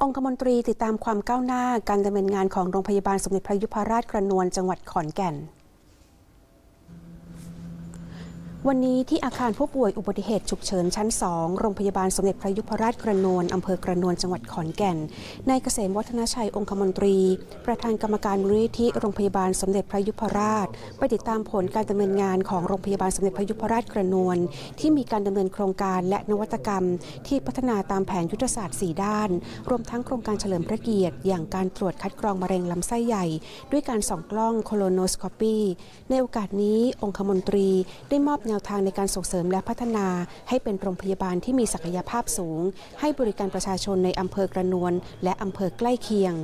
องคมนตรีติดตามความก้าวหน้าการดำเนินงานของโรงพยาบาลสมเด็จพระยุพราชกระนวนจังหวัดขอนแก่น วันนี้ที่อาคารผู้ป่วยอุบัติเหตุฉุกเฉินชั้น 2 โรงพยาบาลสมเด็จพระยุพราชกระนวนอำเภอกระนวนจังหวัดขอนแก่น นายเกษมวัฒนชัยองคมนตรี ประธานกรรมการมูลนิธิโรงพยาบาลสมเด็จพระยุพราช ไปติดตามผลการดำเนินงานของโรงพยาบาลสมเด็จพระยุพราชกระนวนที่มีการดำเนินโครงการและนวัตกรรม ที่พัฒนาตามแผนยุทธศาสตร์ 4 ด้าน รวมทั้งโครงการเฉลิมพระเกียรติ อย่างการตรวจคัดกรองมะเร็งลำไส้ใหญ่ ด้วยการส่องกล้องโคโลโนสโคปีในโอกาสนี้องคมนตรีได้มอบนวทางในการส่งเสริมและพัฒนาให้เป็นโรงพยาบาลที่มีศักยภาพสูง ให้บริการประชาชนในอำเภอกระนวน และอำเภอใกล้เคียง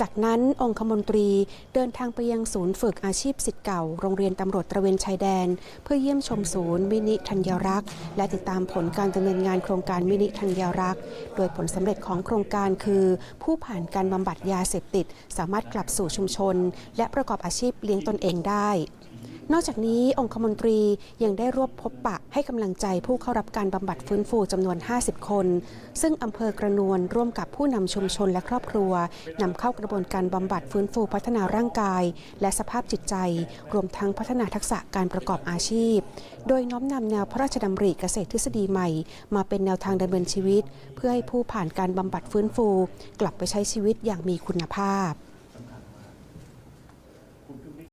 จากนั้นองคมนตรีเดินทางไปยังศูนย์ฝึกอาชีพสิทธิ์เก่า โรงเรียนตำรวจตระเวนชายแดน เพื่อเยี่ยมชมศูนย์มินิธัญรักษ์ และติดตามผลการดำเนินงานโครงการมินิธัญรักษ์ โดยผลสำเร็จของโครงการคือ ผู้ผ่านการบำบัดยาเสพติด สามารถกลับสู่ชุมชน และประกอบอาชีพเลี้ยงตนเองได้ นอกจากนี้องคมนตรียังได้รวบพบปะให้กำลังใจผู้เข้ารับการบำบัดฟื้นฟูจำนวน 50 คน ซึ่งอำเภอกระนวนร่วมกับผู้นำชุมชนและครอบครัวนำเข้ากระบวนการบำบัดฟื้นฟูพัฒนาร่างกาย และสภาพจิตใจ รวมทั้งพัฒนาทักษะการประกอบอาชีพ โดยน้อมนำแนวพระราชดำริเกษตรทฤษฎีใหม่ มาเป็นแนวทางดำเนินชีวิต เพื่อให้ผู้ผ่านการบำบัดฟื้นฟู กลับไปใช้ชีวิตอย่างมีคุณภาพ